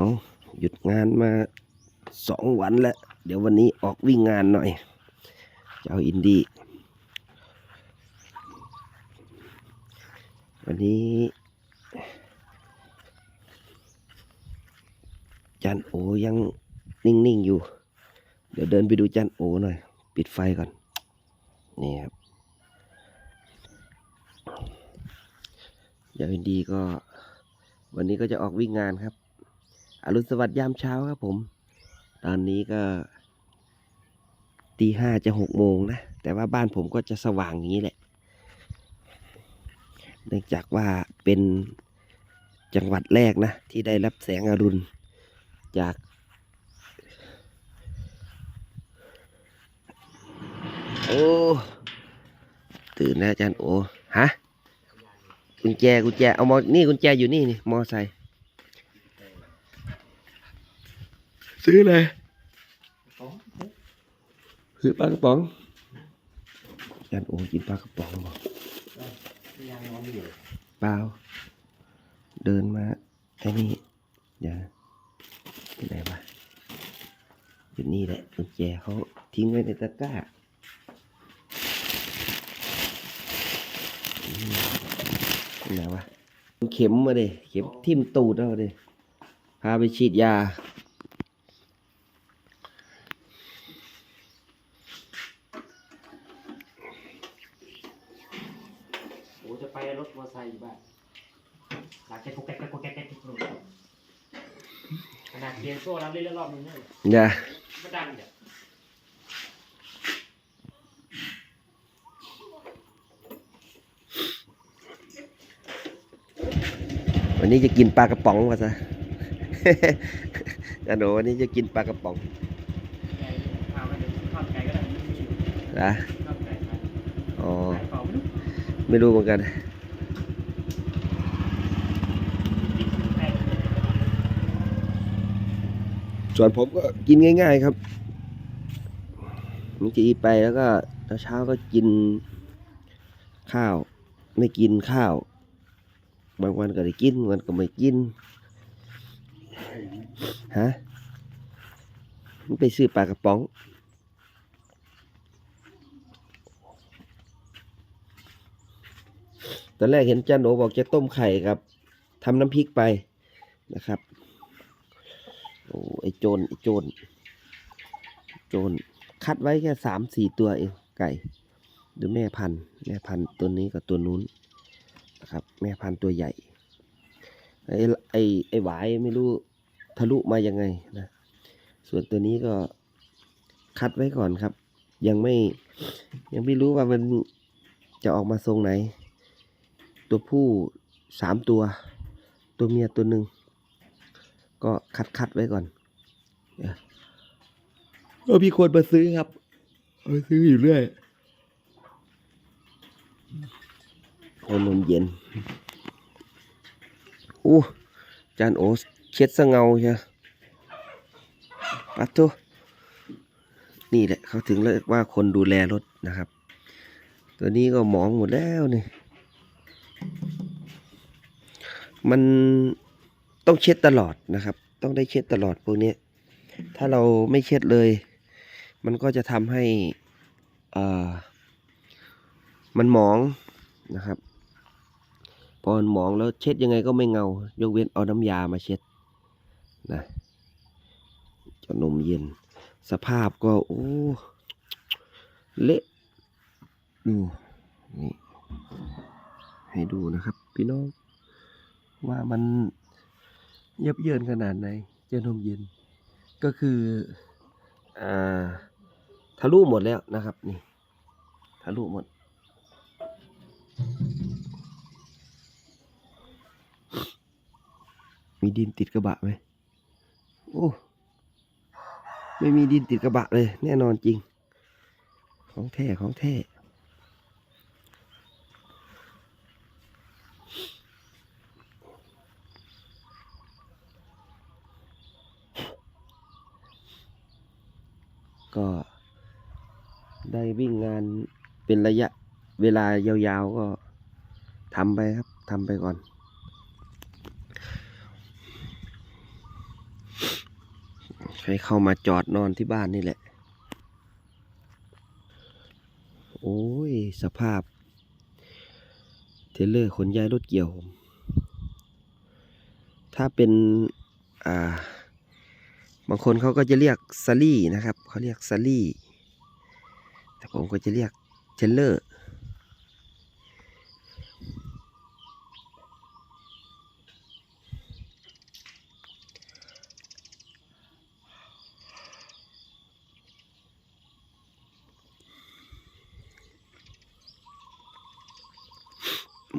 เอาหยุดงานมาสองวันแล้ว เดี๋ยววันนี้ออกวิ่งงานหน่อย เจ้าอินดี้วันนี้จันโอยังนิ่ง ๆ อยู่ เดี๋ยวเดินไปดูจันโอหน่อย ปิดไฟก่อน นี่ครับเจ้าอินดี้ก็ วันนี้ก็จะออกวิ่งงานครับ อรุณสวัสดิ์ยามเช้าครับผม ตอนนี้ก็ตีห้าจะหกโมงนะ แต่ว่าบ้านผมก็จะสว่างอย่างนี้แหละ เนื่องจากว่าเป็นจังหวัดแรกนะ ที่ได้รับแสงอรุณจาก โอ้ ตื่นแล้วอาจารย์โอ ฮะ กุญแจกุญแจ เอามอ นี่กุญแจอยู่นี่นี่ มอไซค์ ซื้อเลยซื้อปลากระป๋องอาจารย์โอกินปลากระป๋องบ่เปล่า เดินมาไอ้นี่อย่าที่ไหนวะอยู่นี่แหละกุญแจเขาทิ้งไว้ในตะกร้าที่ไหนวะเข็มมาเดเข็มทิ่มตูดเอาเดพาไปฉีดยา จะไปรถมอเตอร์ไซค์อยู่บ้านหลังจากกุ๊กแก๊กกุ๊กแก๊กกุ๊กแก๊กกุ๊กแก๊กขนาดเรียนโซ่รับเล่นรอบนึงเนี่ยอย่าไม่ดังเนี่ยวันนี้จะกินปลากระป๋องวะซะอาโนวันนี้จะกินปลากระป๋องนะอ๋อ ไม่รู้เหมือนกัน ส่วนผมก็กินง่าย ๆ ครับบางทีไปแล้วก็เช้าก็กินข้าว ไม่กินข้าว บางวันก็ได้กินบางวันก็ไม่กินฮะมันไปซื้อปลากระป๋อง ตอนแรกเห็นจันโอบอกจะต้มไข่ครับทำน้ำพริกไปนะครับโอ้ไอโจรไอโจรโจรคัดไว้แค่สามสี่ตัวเองไก่หรือแม่พันธุ์แม่พันธุ์ตัวนี้กับตัวนู้นนะครับ แม่พันธุ์ตัวใหญ่ไอไอไอหวายไม่รู้ทะลุมายังไงนะ ส่วนตัวนี้ก็คัดไว้ก่อนครับ ยังไม่ยังไม่รู้ว่ามันจะออกมาทรงไหน ตัวผู้สามตัว ตัวเมียตัวหนึ่งก็คัดคัดไว้ก่อนเดี๋ยวเออพี่ควรมาซื้อครับเอาไปซื้ออยู่เรื่อยเอานมเย็นอู้จานโอเช็ดสะเงาใช่ปัดทุนี่แหละเขาถึงเรียกว่าคนดูแลรถนะครับ ตัวนี้ก็หมองหมดแล้วนี่ มันต้องเช็ดตลอดนะครับ ต้องได้เช็ดตลอดพวกนี้ถ้าเราไม่เช็ดเลย มันก็จะทำให้อ่ามันหมองนะครับพอมันหมองแล้วเช็ดยังไงก็ไม่เงา ยกเว้นเอาน้ำยามาเช็ดนะจะนมเย็น สภาพก็โอ้เละดูนี่ให้ดูนะครับ พี่น้อง ว่ามันเยับเยินขนาดไหนเจ้านมเย็น ก็คืออ่าทะลุหมดแล้วนะครับนี่ทะลุหมด มีดินติดกระบะไหมโอ้ไม่มีดินติดกระบะเลย แน่นอนจริง ของแท้ของแท้ ก็ได้วิ่งงานเป็นระยะเวลายาวๆก็ทำไปครับทำไปก่อน ให้เข้ามาจอดนอนที่บ้านนี่แหละ โอ้ย สภาพ เทรลเลอร์ขนย้ายรถเกี่ยวผม ถ้าเป็น อ่า บางคนเขาก็จะเรียกซารี่นะครับเขาเรียกซารี่ แต่ผมก็จะเรียกเทรลเลอร์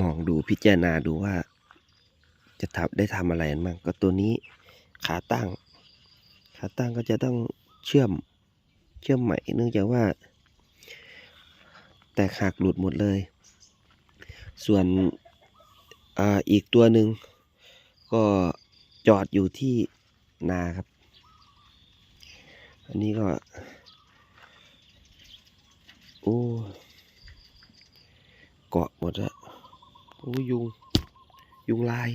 มองดูพิจารณาดูว่า จะทำได้ทำอะไรกันบ้างก็ตัวนี้ขาตั้ง ขาตั้งก็จะต้องเชื่อมเชื่อมใหม่เนื่องจากว่า แตกหักหลุดหมดเลย ส่วนออีกตัวหนึ่งก็จอดอยู่ที่นาครับ อันนี้ก็ โอ้เกาะหมดแล้วโอ้ยุง ยุงลาย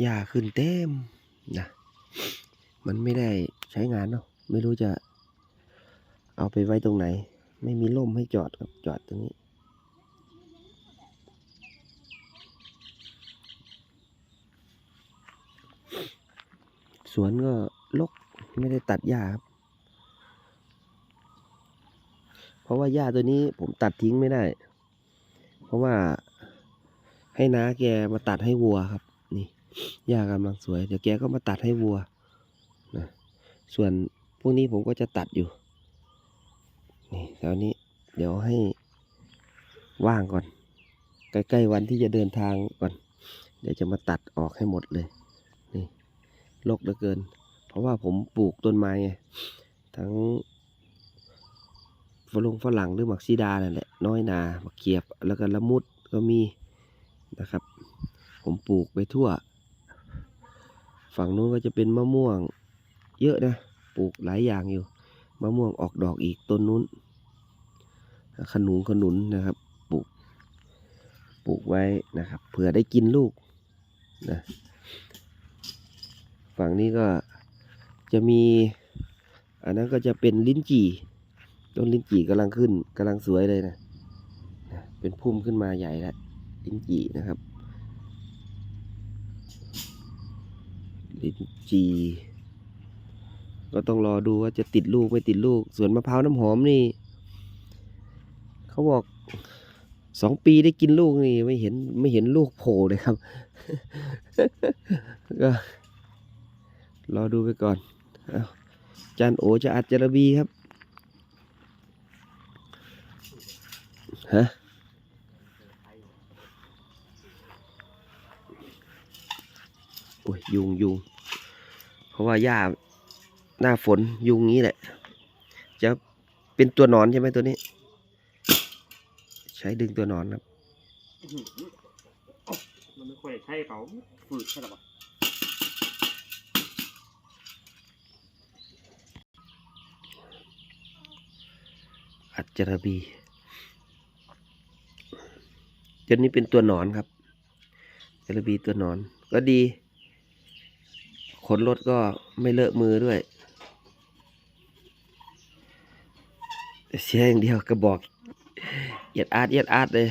หญ้าขึ้นเต็มนะ มันไม่ได้ใช้งานเนาะไม่รู้จะเอาไปไว้ตรงไหน ไม่มีร่มให้จอดครับจอดตรงนี้ สวนก็ลกไม่ได้ตัดหญ้าครับ เพราะว่าหญ้าตัวนี้ผมตัดทิ้งไม่ได้ เพราะว่าให้น้าแกมาตัดให้วัวครับ นี่หญ้ากำลังสวย เดี๋ยวแกก็มาตัดให้วัว ส่วนพวกนี้ผมก็จะตัดอยู่ นี่ตอนนี้เดี๋ยวให้ว่างก่อน ใกล้ๆวันที่จะเดินทางก่อน เดี๋ยวจะมาตัดออกให้หมดเลย นี่รกเหลือเกิน เพราะว่าผมปลูกต้นไม้ไง ทั้งฝรงฝรั่งหรือหมักซีดานั่นแหละ น้อยนาหมักเขียบ แล้วก็ละมุดก็มีนะครับ ผมปลูกไปทั่ว ฝั่งนู้นก็จะเป็นมะม่วง เยอะนะ ปลูกหลายอย่างอยู่ มะม่วงออกดอกอีกต้นนู้น ขนุนขนุนนะครับ ปลูก ปลูกไว้นะครับ เผื่อได้กินลูกนะ ฝั่งนี้ก็จะมี อันนั้นก็จะเป็นลิ้นจี่ ต้นลิ้นจี่กำลังขึ้นกำลังสวยเลยนะนะเป็นพุ่มขึ้นมาใหญ่แล้วลิ้นจี่นะครับลิ้นจี่ ก็ต้องรอดูว่าจะติดลูกไม่ติดลูก ส่วนมะพร้าวน้ำหอมนี่ เขาบอกสองปีได้กินลูกนี่ไม่เห็นไม่เห็นลูกโผล่เลยครับ ก็ รอดูไปก่อนอาจานโอจะอัดจารบีครับฮะโอ้ยยุงยุงเพราะว่าหญ้า หน้าฝนยุงงี้แหละ จะเป็นตัวหนอนใช่ไหมตัวนี้ ใช้ดึงตัวหนอนครับมันไม่ค่อยใช่เปล่าฝืดใช่หรอปะอัจจารบีตัวนี้เป็นตัวหนอนครับจารบีตัวหนอน ก็ดีขนรถก็ไม่เลอะมือด้วย เสียอย่างเดียวกระบอกเอียดอาดเอียดอาดเลย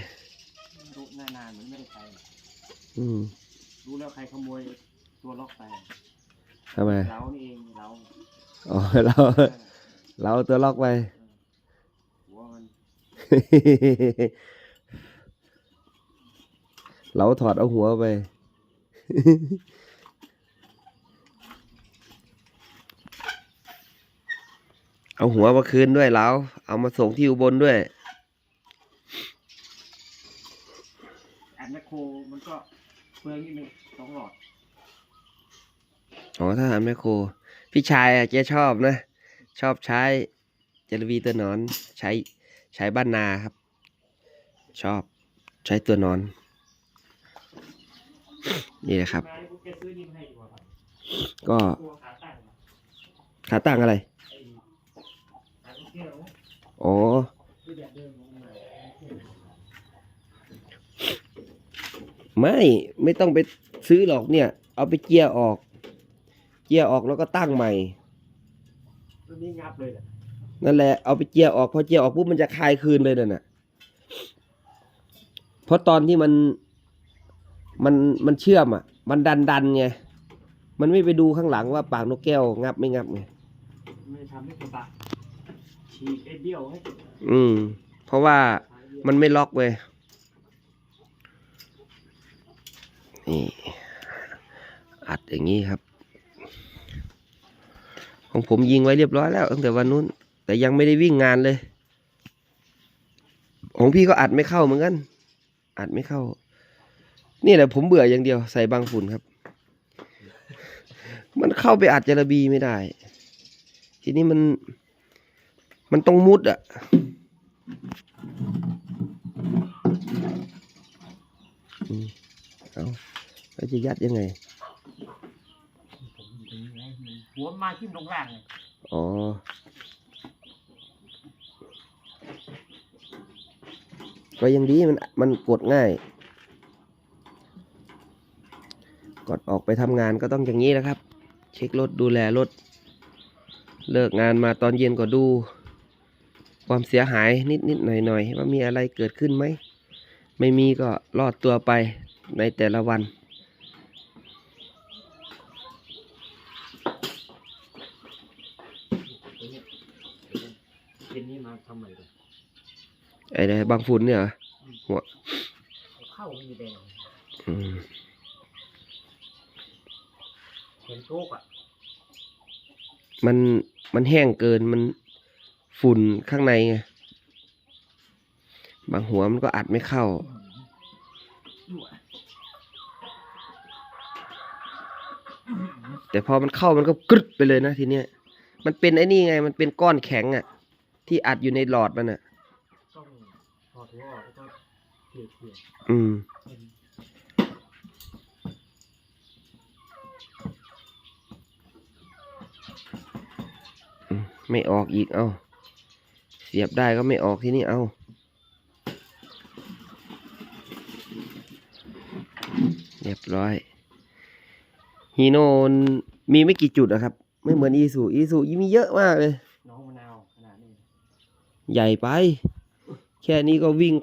รู้นานๆเหมือนไม่ได้ใช้อืมรู้แล้วใครขโมยตัวล็อกไปทำไมเรานี่เองเราอ๋อเราเราเอาตัวล็อกไปหัวมันเราถอดเอาหัวไป เอาหัวมาคืนด้วยเราเอามาส่งที่อุบลด้วยแอนแมคโครมันก็เปลืองนิดนึงสองหลอดอ๋อทหารแมคโคร พี่ชายอะแกชอบนะ ชอบใช้เจลวีตัวหนอนใช้ใช้บ้านนาครับ ชอบใช้ตัวหนอน นี่นะครับมาที่พวกแกซื้อนี่มาให้ดีกว่าครับก็ตัวขาตั้งขาตั้งอะไร ไอ้หางเที่ยวนะอ๋อคือแบบเดิมลงมาไม่ไม่ต้องไปซื้อหรอกเนี่ย เอาไปเจียร์ออก เจียร์ออกแล้วก็ตั้งใหม่รุ่นนี้งับเลยแหละนั่นแหละเอาไปเจียร์ออกพอเจียร์ออกปุ๊บมันจะคลายคืนเลยนั่นน่ะเพราะตอนที่มันมันมันเชื่อมอะ มันดันดันไงมันไม่ไปดูข้างหลังว่าปากนกแก้วงับไม่งับไงไม่ทำให้กระบะ ฉีกไอ้เบี้ยวให้อืม เพราะว่ามันไม่ล็อกเว้ยนี่อัดอย่างนี้ครับ ของผมยิงไว้เรียบร้อยแล้วตั้งแต่วันนู้น แต่ยังไม่ได้วิ่งงานเลย ของพี่ก็อัดไม่เข้าเหมือนกัน อัดไม่เข้า นี่แหละผมเบื่ออย่างเดียวใส่บางฝุ่นครับ มันเข้าไปอัดจระบีไม่ได้ ทีนี้มัน มันต้องมุดอะอืมเอาแล้วจะยัดยังไงผมอยู่ตรงนี้ไง หัวมาขึ้นลงล่างเลยอ๋อ ก็ยังดีมันมันกดง่าย กดออกไปทำงานก็ต้องอย่างนี้นะครับ เช็ครถดูแลรถ เลิกงานมาตอนเย็นก็ดู ความเสียหายนิดนิดหน่อยหน่อยๆว่ามีอะไรเกิดขึ้นไหม ไม่มีก็รอดตัวไปในแต่ละวันตัวเนี้ยเย็นนี้มาทำใหม่เลยไอ้ไหนบางฝุ่นเนี่ยเหรอหัวเข้ามีแดงอืมเห็นโชคอะ มันมันแห้งเกินมัน ฝุ่นข้างในไงบางหัวมันก็อัดไม่เข้า แต่พอมันเข้ามันก็กรึดไปเลยนะทีเนี้ยมันเป็นไอ้นี่ไง มันเป็นก้อนแข็งอะ่ะ ที่อัดอยู่ในหลอดมันอะ่ะอืมไม่ออกอีก เอาเสียบได้ก็ไม่ออกทีนี้เอาเรียบร้อยฮีโนนมีไม่กี่จุดนะครับ ไม่เหมือนอีซูอีซูมีเยอะมากเลย น้องมะนาวขนาดนี้ใหญ่ไป แค่นี้ก็วิ่ง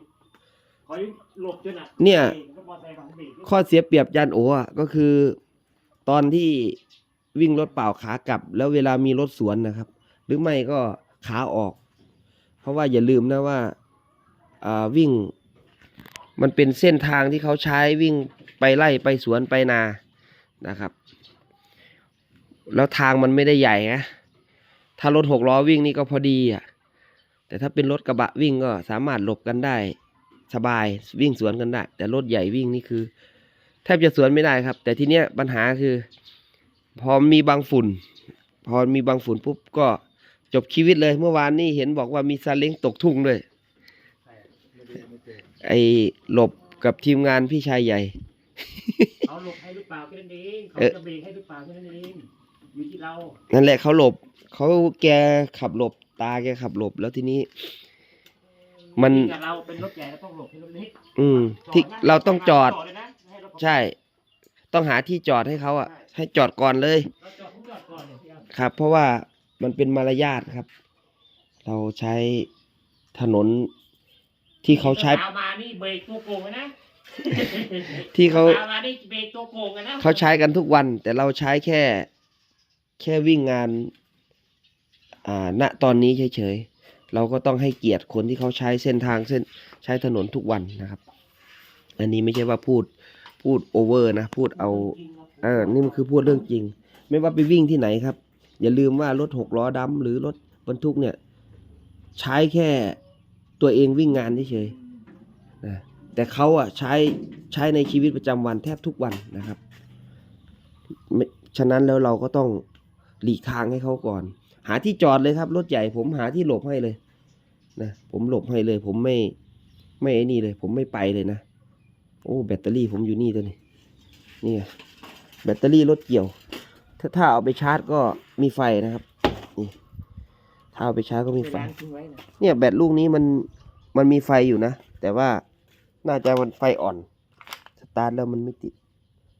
คอยหลบจนอะเนี่ยก็มอเตอร์ไซค์ฝั่งเบรกข้อเสียเปรียบยันโออะก็คือ ตอนที่วิ่งรถเปล่าขากลับ แล้วเวลามีรถสวนนะครับ หรือไม่ก็ขาออก เพราะว่าอย่าลืมนะว่าอ่าวิ่ง มันเป็นเส้นทางที่เขาใช้วิ่งไปไล่ไปสวนไปนานะครับ แล้วทางมันไม่ได้ใหญ่นะถ้ารถหกล้อวิ่งนี่ก็พอดีอะแต่ถ้าเป็นรถกระบะวิ่งก็สามารถหลบกันได้ สบายวิ่งสวนกันได้ แต่รถใหญ่วิ่งนี่คือ แทบจะสวนไม่ได้ครับ แต่ทีเนี้ยปัญหาคือ พอมีบางฝุ่น พอมีบางฝุ่นปุ๊บก็ จบชีวิตเลยเมื่อวานนี่เห็นบอกว่ามีซาเล้งตกทุ่งด้วยใช่ไม่ได้ไม่เจอไอ้หลบกับทีมงานพี่ชายใหญ่ เขาหลบให้หรือเปล่าแค่นั้นเองเขาเอ๊ะจะเบรกให้หรือเปล่าแค่นั้นเองอยู่ที่เรานั่นแหละเขาหลบเขาแกขับหลบตาแกขับหลบแล้วทีนี้ มันยิ่งกับเราเป็นรถใหญ่เราต้องหลบให้รถเล็กอืมที่เราต้องจอดเลยนะให้รถใช่ ต้องหาที่จอดให้เขาอะ ให้จอดก่อนเลยเราจอดทุกจอดก่อนเลยพี่อ้ำครับ เพราะว่า มันเป็นมารยาทครับ เราใช้ถนนที่เขาใช้เอามานี่เบรกตัวโกงเลยนะ ที่เขา อมานี่เบรกตัวโกงกันนะเขาใช้กันทุกวัน แต่เราใช้แค่ แค่วิ่งงาน อ่า ณตอนนี้เฉยๆเราก็ต้องให้เกียรติคนที่เขาใช้เส้นทางเส้นใช้ถนนทุกวันนะครับ อันนี้ไม่ใช่ว่าพูดพูดโอเวอร์นะ พูดเอา เออนี่มันคือพูดเรื่องจริง ไม่ว่าไปวิ่งที่ไหนครับ อย่าลืมว่ารถหกล้อดำหรือรถบรรทุกเนี่ย ใช้แค่ตัวเองวิ่งงานเฉยนะแต่เขาอะใช้ใช้ในชีวิตประจำวันแทบทุกวันนะครับ ฉะนั้นแล้วเราก็ต้องหลีกทางให้เขาก่อน หาที่จอดเลยครับ รถใหญ่ผมหาที่หลบให้เลยนะผมหลบให้เลย ผมไม่ไม่ไอ้นี่เลย ผมไม่ไปเลยนะ โอ้แบตเตอรี่ผมอยู่นี่ตัวนี้นี่แบตเตอรี่รถเกี่ยว ถ้าถ้าเอาไปชาร์จก็มีไฟนะครับนี่ถ้าเอาไปชาร์จก็มีไฟร้านทิ้งไว้นะเนี่ยแบตลูกนี้มันมันมีไฟอยู่นะ แต่ว่าน่าจะมันไฟอ่อน สตาร์ทแล้วมันไม่ติด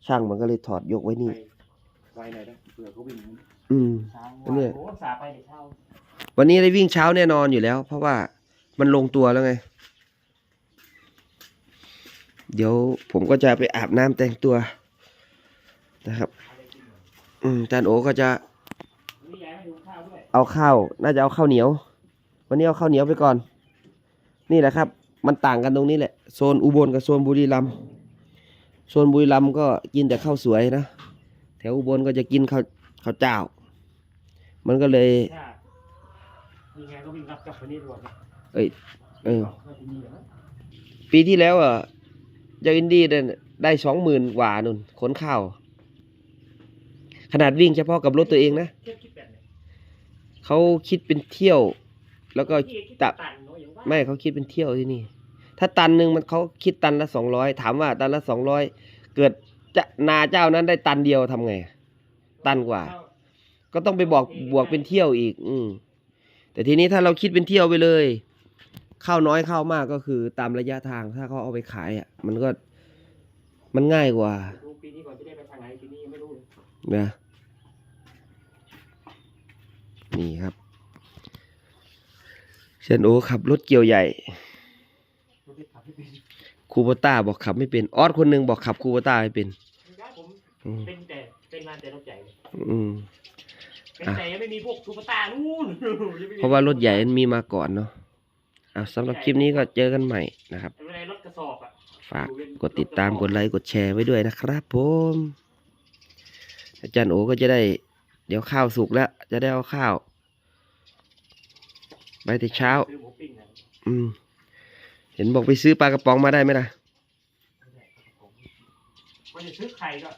ช่างมันก็เลยถอดยกไว้นี่ไปไวหน่อยนะเผื่อเขาวิ่งอืมเช้าอันเนี้ยโอ้สาไปเดี๋ยวเช้าวันนี้ได้วิ่งเช้าแน่นอนอยู่แล้ว เพราะว่ามันลงตัวแล้วไง เดี๋ยวผมก็จะไปอาบน้ำแต่งตัวนะครับ อืมจานโอก็จะ เอาข้าว น่าจะเอาข้าวเหนียว วันนี้เอาข้าวเหนียวไปก่อน นี่แหละครับ มันต่างกันตรงนี้แหละ โซนอุบลกับโซนบุรีรัมย์ โซนบุรีรัมย์ก็กินแต่ข้าวสวยนะ แถวอุบลก็จะกินข้าวข้าวเจ้า มันก็เลยมีไงก็วิ่งรับกับคนนี้ด่วนนะเอ้ย เออไม่ที่นี่เหรอปีที่แล้วอะเจ้าอินดี้ได้ได้สองหมื่นกว่านุ่นขนข้าว ขนาดวิ่งเฉพาะกับรถตัวเองนะเทียบคิดแบบไหนเขาคิดเป็นเที่ยว แล้วก็พี่คิดตับตันเนาะอย่างว่าไม่เขาคิดเป็นเที่ยวที่นี่ ถ้าตันหนึ่งมันเขาคิดตันละสองร้อยถามว่าตันละสองร้อยเกิดจะนาเจ้านั้นได้ตันเดียวทำไง ตันกว่า ก็ต้องไปบอกบวกเป็นเที่ยวอีก อืมแต่ทีนี้ถ้าเราคิดเป็นเที่ยวไปเลยข้าวน้อยข้าวมากก็คือตามระยะทางถ้าเขาเอาไปขายอะ มันก็มันง่ายกว่าดูปีนี้ก่อนจะได้ไปทางไหนปีนี้ยังไม่รู้เลยนะ นี่ครับเชนโอขับรถเกี่ยวใหญ่รถที่ขับที่เป็นคูโบต้าบอกขับไม่เป็นออสคนหนึ่งบอกขับคูโบต้าไม่เป็นได้ผมอืมเป็นแต่เป็นมาแต่รถใหญ่เลยอืมเป็นแต่ยังไม่มีพวกทูปตานู่นยังไม่มีเพราะว่ารถใหญ่มันมีมาก่อนเนาะอะสำหรับคลิปนี้ก็เจอกันใหม่นะครับแต่เวลารถกระสอบอะฝากกดติดตามกดไลค์กดแชร์ไว้ด้วยนะครับผมอาจารย์โอก็จะได้ เดี๋ยวข้าวสุกแล้ว จะได้เอาข้าว ไปแต่เช้าซื้อหมูปิ้งนะอืม เห็นบอกไปซื้อปลากระป๋องมาได้ไหมล่ะไม่ได้ซื้อไข่ก็